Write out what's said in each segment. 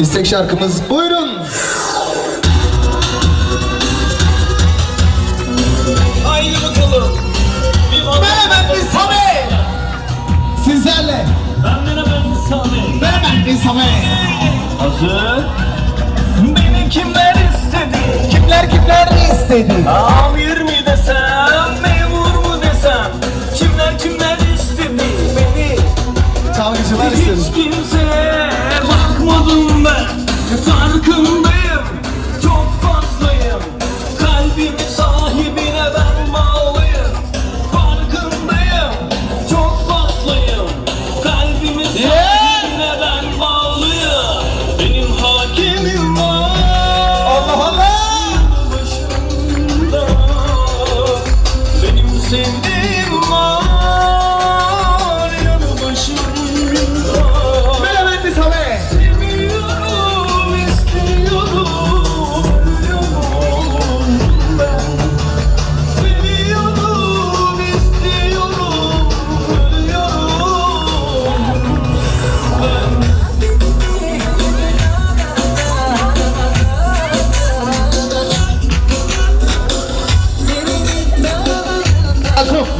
İstek şarkımız buyurun. Haydi bakalım. Bir bak- Mehmet bin Samet. Sizlerle. Ben Mehmet bin Samet. Mehmet bin Samet. Hazır. Beni kimler istedi? Kimler kimler istedi? Amir mi Farkındayım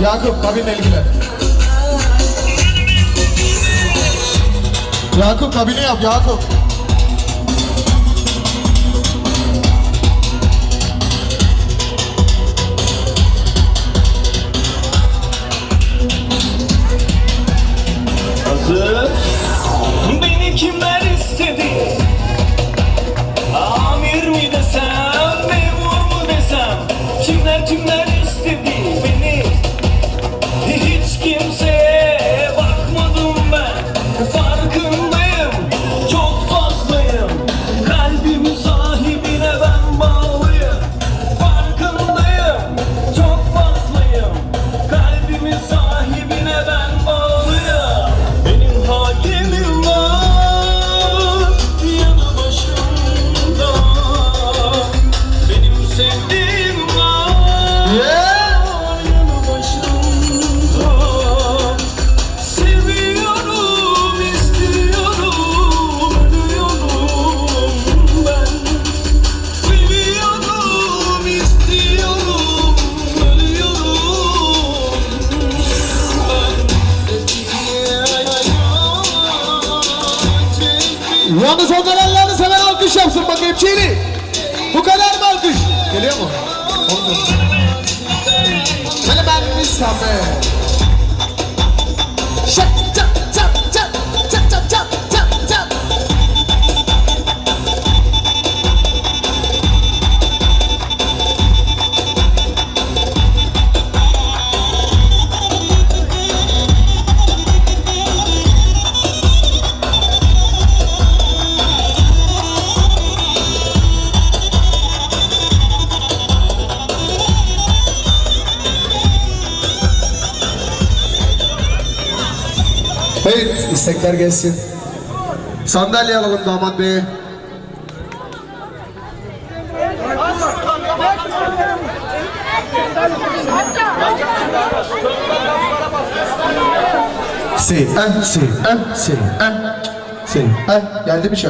Yakup, kabinle ilgilen. Yakup kabini yap Yakup. Yalnız onlar Allah'ını seven alkış yapsın bakayım Çiğli. Bu kadar mı alkış? Geliyor mu? Olmuyor. Mehmet bin Samet. Evet, istekler gelsin. Sandalye alalım damat bey. Si, eh, si, eh, si, eh, eh, geldi mi an?